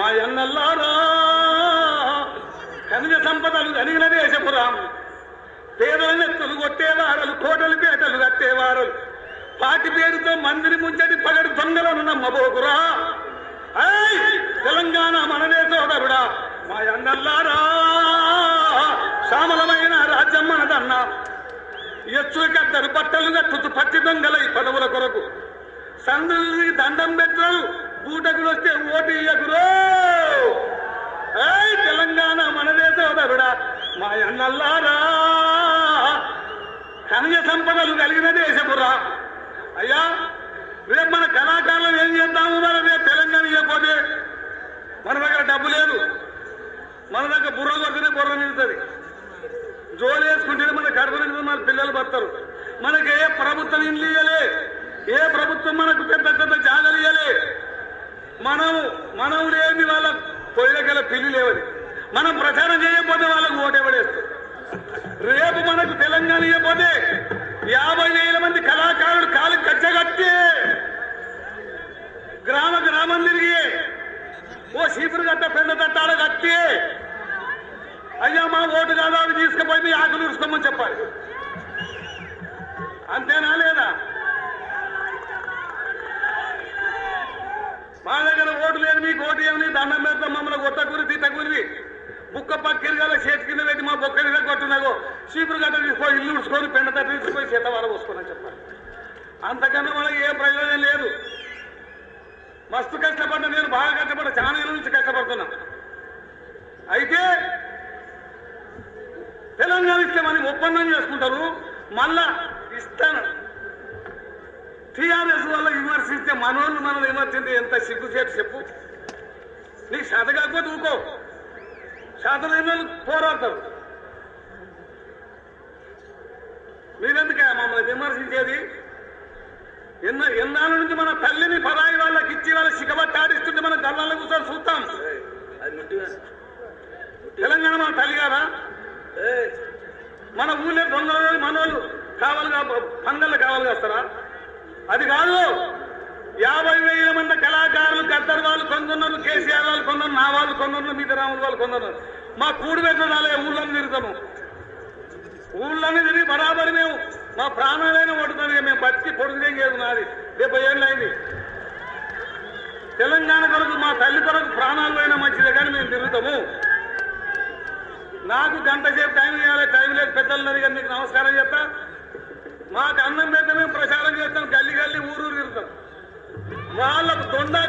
మా ఎన్నల్లారా? ఖనిజ సంపదలు కలిగిన దేశపురాము పేదలను ఎత్తులు కొట్టేవారలు కోటలు పేటలు కట్టేవారలు పాటి పేరుతో మందిని ముంచటి పగడు దొంగలను నమ్మబోకురా. తెలంగాణ మననే సోదరుడా మా అన్నల్లారా శ్యామలమైన రాజ్యం మనదన్నా. ఎచ్చు కద్దరు బట్టలు కట్టుతూ పట్టి దొంగలై పదవుల కొరకు. సందులకి దండం పెట్టరు బూటకులు వస్తే ఓటు ఇయ్యకురో ఏయ్ తెలంగాణ మనదే సోదరుడా మా అన్నల్లారా ఖనిజ సంపదలు కలిగిన దేశపురా. అయ్యా రేపు మన కళాకారులు ఏం చేద్దాము మరి? రేపు తెలంగాణ ఇవ్వకపోతే మన దగ్గర డబ్బు లేదు. మన దగ్గర బుర్ర కొడితేనే బుర్ర నిలుతుంది జోలు వేసుకుంటేనే మన కడుపు నిలుతుంది మన పిల్లలు పడతారు మనకి ఏ ప్రభుత్వం ఇండ్లు ఇయ్యలే ఏ ప్రభుత్వం మనకు పెద్ద పెద్ద జాగలు ఇయ్యలే. మనం మనం లేని వాళ్ళ పొయ్యిలకెళ్ళ పిల్లి లేవది. మనం ప్రచారం చేయకపోతే వాళ్ళకు ఓటేపడేస్తాం రేపు మనకు తెలంగాణ ఇవ్వకపోతే యాభై వేల మంది కళాకారులు కాలు కచ్చగట్టి గ్రామ గ్రామం తిరిగి ఓ సీపురు గట్ట పెద్ద తట్టాడ కట్టి అయ్యా మా ఓటు కాదా అవి తీసుకుపోయి మీ ఆకులు ఉరుసుకోమని చెప్పాలి. అంతేనా లేదా మా దగ్గర ఓటు లేదు మీకు ఓటు ఏమని దండం పెడతాం మమ్మల్ని కొట్టకూరి తిట్టకూరి బుక్క పక్కిరిగాల చేతి కింద పెట్టి మా బొక్క మీద కొట్టున్నాగో చీపురు గట్ట తీసుకొని ఇల్లు ఉడుచుకొని పెండ తట్ట తీసుకొని చేత పోసుకోనని చెప్పాలి అంతకన్నా మనకి ఏ ప్రయోజనం లేదు. మస్తు కష్టపడ్డా నేను బాగా కష్టపడ్డా చాలా ఇళ్ళ నుంచి కష్టపడుతున్నా. అయితే తెలంగాణ ఇస్తామని ఒప్పందం చేసుకుంటారు. మళ్ళా ఇస్తాను. టీఆర్ఎస్ వల్ల విమర్శిస్తే మనోళ్ళు మనల్ని విమర్శిస్తే ఎంత సిగ్గుచేటు చెప్పు. నీకు శాత కాకపోతే ఊకో. శాతం వాళ్ళు పోరాడతారు. మీరెందుక మమ్మల్ని విమర్శించేది? ఎన్న ఎన్నాళ్ళ నుంచి మన తల్లిని పరాయి వాళ్ళకి ఇచ్చి వాళ్ళ సిగబట్టి ఆడిస్తుంటే మనం గల్లాల కూర్చొని చూస్తాం తెలంగాణ మన తల్లి కాదా మన ఊళ్ళో దొంగలు మనోళ్ళు కావాలి పంగళ్ళు కావాలి కాస్తారా? అది కాదు. యాభై వేల మంది కళాకారులు గద్దర్ వాళ్ళు కొందరు కేసీఆర్ వాళ్ళు కొందరు నా వాళ్ళు కొందరు మిగతారాములు వాళ్ళు కొందరు మా కూడి పెట్టాలే ఊళ్ళో తిరుగుతాము. ఊళ్ళన్నీ తిరిగి బరాబరి మేము మా ప్రాణాలైన పడుతుంది మేము బతికి పొడుగుదేం తెంగేది నాది. డెబ్బై ఏళ్ళు అయింది. తెలంగాణ కొరకు మా తల్లి కొరకు ప్రాణాలు అయినా మంచిదే కానీ మేము తిరుగుతాము. నాకు గంట సేపు టైం ఇవ్వాలి టైం లేదు పెద్దలు కానీ మీకు నమస్కారం చెప్తా. మాకు అన్నం పెద్ద మేము ప్రచారం చేస్తాం గల్లి గల్లి ఊరూరు తిరుగుతాం. వాళ్ళకు దొండా